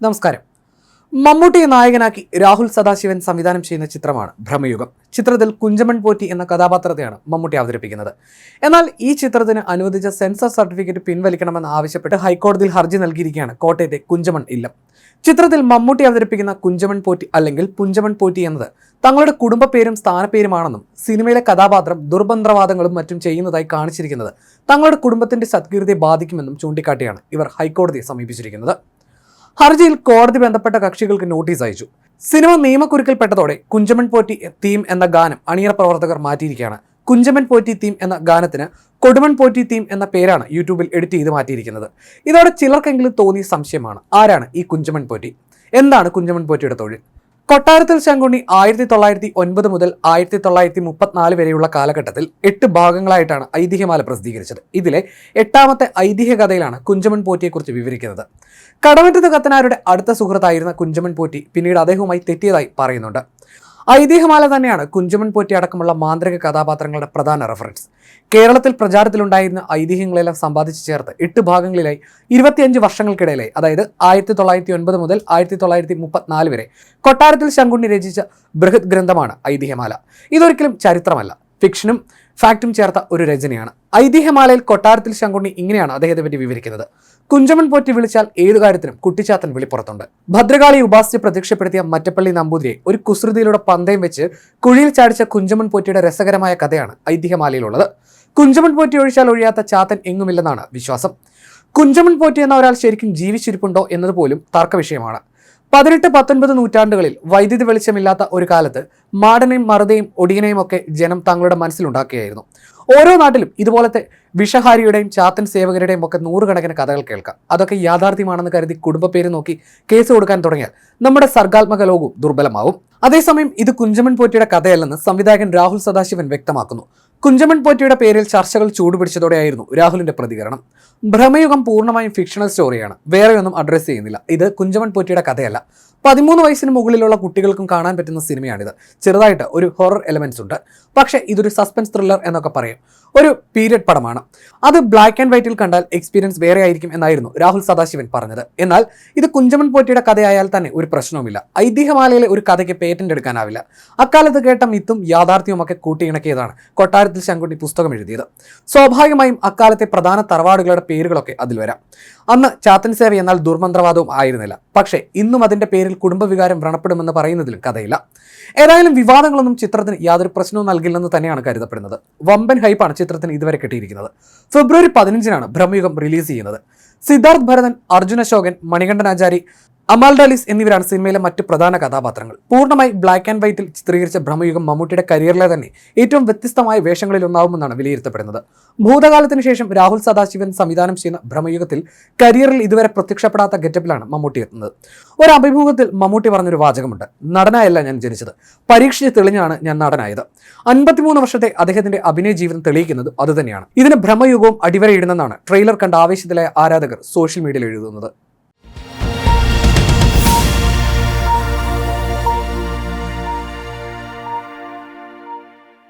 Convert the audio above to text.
നമസ്കാരം. മമ്മൂട്ടിയെ നായകനാക്കി രാഹുൽ സദാശിവൻ സംവിധാനം ചെയ്യുന്ന ചിത്രമാണ് ഭ്രമയുഗം. ചിത്രത്തിൽ കുഞ്ചമൺ പോറ്റി എന്ന കഥാപാത്രത്തെയാണ് മമ്മൂട്ടി അവതരിപ്പിക്കുന്നത്. എന്നാൽ ഈ ചിത്രത്തിന് അനുവദിച്ച സെൻസർ സർട്ടിഫിക്കറ്റ് പിൻവലിക്കണമെന്ന് ആവശ്യപ്പെട്ട് ഹൈക്കോടതിയിൽ ഹർജി നൽകിയിരിക്കുകയാണ് കോട്ടയത്തെ കുഞ്ചമൺ ഇല്ലം. ചിത്രത്തിൽ മമ്മൂട്ടി അവതരിപ്പിക്കുന്ന കുഞ്ചമൺ പോറ്റി അല്ലെങ്കിൽ പുഞ്ചമൺ പോറ്റി എന്നത് തങ്ങളുടെ കുടുംബ പേരും സ്ഥാനപ്പേരുമാണെന്നും സിനിമയിലെ കഥാപാത്രം ദുർബന്ധവാദങ്ങളും മറ്റും ചെയ്യുന്നതായി കാണിച്ചിരിക്കുന്നത് തങ്ങളുടെ കുടുംബത്തിന്റെ സത്കീർത്തിയെ ബാധിക്കുമെന്നും ചൂണ്ടിക്കാട്ടിയാണ് ഇവർ ഹൈക്കോടതിയെ സമീപിച്ചിരിക്കുന്നത്. ഹർജിയിൽ കോടതി ബന്ധപ്പെട്ട കക്ഷികൾക്ക് നോട്ടീസ് അയച്ചു. സിനിമ നിയമക്കുരുക്കിൽപ്പെട്ടതോടെ കുഞ്ചമൻ പോറ്റി തീം എന്ന ഗാനം അണിയറ പ്രവർത്തകർ മാറ്റിയിരിക്കുകയാണ്. കുഞ്ചമൻ പോറ്റി തീം എന്ന ഗാനത്തിന് കൊടുമൺ പോറ്റി തീം എന്ന പേരാണ് യൂട്യൂബിൽ എഡിറ്റ് ചെയ്ത് മാറ്റിയിരിക്കുന്നത്. ഇതോടെ ചിലർക്കെങ്കിലും തോന്നിയ സംശയമാണ് ആരാണ് ഈ കുഞ്ചമൻ പോറ്റി? എന്താണ് കുഞ്ചമൻ പോറ്റിയുടെ തൊഴിൽ? കൊട്ടാരത്തിൽ ശങ്കുണ്ണി ആയിരത്തി തൊള്ളായിരത്തി ഒൻപത് മുതൽ ആയിരത്തി തൊള്ളായിരത്തി മുപ്പത്തിനാല് വരെയുള്ള കാലഘട്ടത്തിൽ എട്ട് ഭാഗങ്ങളായിട്ടാണ് ഐതിഹ്യമാല പ്രസിദ്ധീകരിച്ചത്. ഇതിലെ എട്ടാമത്തെ ഐതിഹ്യ കഥയിലാണ് കുഞ്ചമൻ പോറ്റിയെക്കുറിച്ച് വിവരിക്കുന്നത്. കടമറ്റത്ത് കത്തനാരുടെ അടുത്ത സുഹൃത്തായിരുന്ന കുഞ്ചമൻ പോറ്റി പിന്നീട് അദ്ദേഹവുമായി തെറ്റിയതായി പറയുന്നുണ്ട്. ഐതിഹ്യമാല തന്നെയാണ് കുഞ്ചമൻ പോറ്റി അടക്കമുള്ള മാന്ത്രിക കഥാപാത്രങ്ങളുടെ പ്രധാന റെഫറൻസ് കേരളത്തിൽ പ്രചാരത്തിലുണ്ടായിരുന്ന ഐതിഹ്യങ്ങളെല്ലാം സമ്പാദിച്ചു ചേർത്ത് എട്ട് ഭാഗങ്ങളിലായി ഇരുപത്തിയഞ്ച് വർഷങ്ങൾക്കിടയിലായി അതായത് ആയിരത്തി തൊള്ളായിരത്തി ഒൻപത് മുതൽ ആയിരത്തി തൊള്ളായിരത്തി മുപ്പത്തിനാല് വരെ കൊട്ടാരത്തിൽ ശങ്കുണ്ണി രചിച്ച ബൃഹത് ഗ്രന്ഥമാണ് ഐതിഹ്യമാല. ഇതൊരിക്കലും ചരിത്രമല്ല. ഫിക്ഷനും ഫാക്റ്റും ചേർത്ത ഒരു രചനയാണ്. ഐതിഹ്യമാലയിൽ കൊട്ടാരത്തിൽ ശങ്കുണ്ണി ഇങ്ങനെയാണ് അദ്ദേഹത്തെ പറ്റി വിവരിക്കുന്നത്. കുഞ്ചമൻ പോറ്റി വിളിച്ചാൽ ഏതു കാര്യത്തിനും കുട്ടിച്ചാത്തൻ വിളിപ്പുറത്തുണ്ട്. ഭദ്രകാളി ഉപാസിച്ച് പ്രത്യക്ഷപ്പെടുത്തിയ മറ്റപ്പള്ളി നമ്പൂതിരിയെ ഒരു കുസൃതിയിലൂടെ പന്തയം വെച്ച് കുഴിയിൽ ചാടിച്ച കുഞ്ചമൻ പോറ്റിയുടെ രസകരമായ കഥയാണ് ഐതിഹ്യമാലയിലുള്ളത്. കുഞ്ചമൻ പോറ്റി ഒഴിച്ചാൽ ഒഴിയാത്ത ചാത്തൻ എങ്ങുമില്ലെന്നാണ് വിശ്വാസം. കുഞ്ചമൻ പോറ്റി എന്ന ഒരാൾ ശരിക്കും ജീവിച്ചിരിപ്പുണ്ടോ എന്നതുപോലും തർക്ക വിഷയമാണ് പതിനെട്ട് പത്തൊൻപത് നൂറ്റാണ്ടുകളിൽ വൈദ്യുതി വെളിച്ചമില്ലാത്ത ഒരു കാലത്ത് മാടനെയും മറുതയും ഒടിയനെയും ഒക്കെ ജനം തങ്ങളുടെ മനസ്സിലുണ്ടാക്കുകയായിരുന്നു ഓരോ നാട്ടിലും ഇതുപോലത്തെ വിഷഹാരിയുടെയും ചാത്തൻ സേവകരുടെയും ഒക്കെ നൂറുകണക്കിന് കഥകൾ കേൾക്കാം. അതൊക്കെ യാഥാർത്ഥ്യമാണെന്ന് കരുതി കുടുംബ പേര് നോക്കി കേസ് കൊടുക്കാൻ തുടങ്ങിയാൽ നമ്മുടെ സർഗാത്മക ലോകവും ദുർബലമാവും. അതേസമയം ഇത് കുഞ്ചമൻ പോറ്റിയുടെ കഥയല്ലെന്ന് സംവിധായകൻ രാഹുൽ സദാശിവൻ വ്യക്തമാക്കുന്നു. കുഞ്ചമൻ പോറ്റിയുടെ പേരിൽ ചർച്ചകൾ ചൂടുപിടിച്ചതോടെയായിരുന്നു രാഹുലിന്റെ പ്രതികരണം. ഭ്രമയുഗം പൂർണമായും ഫിക്ഷണൽ സ്റ്റോറിയാണ് വേറെയൊന്നും അഡ്രസ്സ് ചെയ്യുന്നില്ല. ഇത് കുഞ്ചമൻ പോറ്റിയുടെ കഥയല്ല. പതിമൂന്ന് വയസ്സിന് മുകളിലുള്ള കുട്ടികൾക്കും കാണാൻ പറ്റുന്ന സിനിമയാണിത്. ചെറുതായിട്ട് ഒരു ഹൊറർ എലമെന്റ്സ് ഉണ്ട്. പക്ഷേ ഇതൊരു സസ്പെൻസ് ത്രില്ലർ എന്നൊക്കെ പറയും. ഒരു പീരിയഡ് പടമാണ്. അത് ബ്ലാക്ക് ആൻഡ് വൈറ്റിൽ കണ്ടാൽ എക്സ്പീരിയൻസ് വേറെ ആയിരിക്കും എന്നായിരുന്നു രാഹുൽ സദാശിവൻ പറഞ്ഞത്. എന്നാൽ ഇത് കുഞ്ചമൻ പോറ്റിയുടെ കഥയായാൽ തന്നെ ഒരു പ്രശ്നവുമില്ല. ഐതിഹ്യമാലയിലെ ഒരു കഥയ്ക്ക് പേറ്റന്റ് എടുക്കാനാവില്ല. അക്കാലത്ത് കേട്ട മിത്തും യാഥാർത്ഥ്യവും ഒക്കെ കൂട്ടിയിണക്കിയതാണ് കൊട്ടാരത്തിൽ ശങ്കുണ്ണി പുസ്തകം എഴുതിയത്. സ്വാഭാവികമായും അക്കാലത്തെ പ്രധാന തറവാടുകളുടെ പേരുകളൊക്കെ അതിൽ വരാം. അന്ന് ചാത്തൻ സേവ എന്നാൽ ദുർമന്ത്രവാദവും ആയിരുന്നില്ല. പക്ഷേ ഇന്നും അതിന്റെ പേരിൽ കുടുംബവികാരം വ്രണപ്പെടുമെന്ന് പറയുന്നതിലും കഥയില്ല. ഏതായാലും വിവാദങ്ങളൊന്നും ചിത്രത്തിന് യാതൊരു പ്രശ്നവും നൽകില്ലെന്ന് തന്നെയാണ് കരുതപ്പെടുന്നത്. വമ്പൻ ഹൈപ്പാണ് ചിത്രത്തിന് ഇതുവരെ കിട്ടിയിരിക്കുന്നത്. ഫെബ്രുവരി പതിനഞ്ചിനാണ് ബ്രഹ്മയുഗം റിലീസ് ചെയ്യുന്നത്. സിദ്ധാർത്ഥ് ഭരതൻ അർജുന അശോകൻ മണികണ്ഠൻ ആചാരി അമാൽ ഡാലിസ് എന്നിവരാണ് സിനിമയിലെ മറ്റ് പ്രധാന കഥാപാത്രങ്ങൾ. പൂർണമായി ബ്ലാക്ക് ആൻഡ് വൈറ്റിൽ ചിത്രീകരിച്ച ഭ്രമയുഗം മമ്മൂട്ടിയുടെ കരിയറിലെ തന്നെ ഏറ്റവും വ്യത്യസ്തമായ വേഷങ്ങളിൽ ഒന്നാവുമെന്നാണ് വിലയിരുത്തപ്പെടുന്നത്. ഭൂതകാലത്തിന് ശേഷം രാഹുൽ സദാശിവൻ സംവിധാനം ചെയ്യുന്ന ഭ്രമയുഗത്തിൽ കരിയറിൽ ഇതുവരെ പ്രത്യക്ഷപ്പെടാത്ത ഗെറ്റപ്പിലാണ് മമ്മൂട്ടി എത്തുന്നത്. ഒരു അഭിമുഖത്തിൽ മമ്മൂട്ടി പറഞ്ഞൊരു വാചകമുണ്ട്. നടനായല്ല ഞാൻ ജനിച്ചത്. പരീക്ഷിച്ച് തെളിഞ്ഞാണ് ഞാൻ നടനായത്. അൻപത്തിമൂന്ന് വർഷത്തെ അദ്ദേഹത്തിന്റെ അഭിനയ ജീവിതം തെളിയിക്കുന്നത് അതുതന്നെയാണ്. ഇതിന് ഭ്രമയുഗവും അടിവരയിടുന്നെന്നാണ് ട്രെയിലർ കണ്ട ആവേശത്തിലായ ആരാധകർ സോഷ്യൽ മീഡിയയിൽ എഴുതുന്നത്.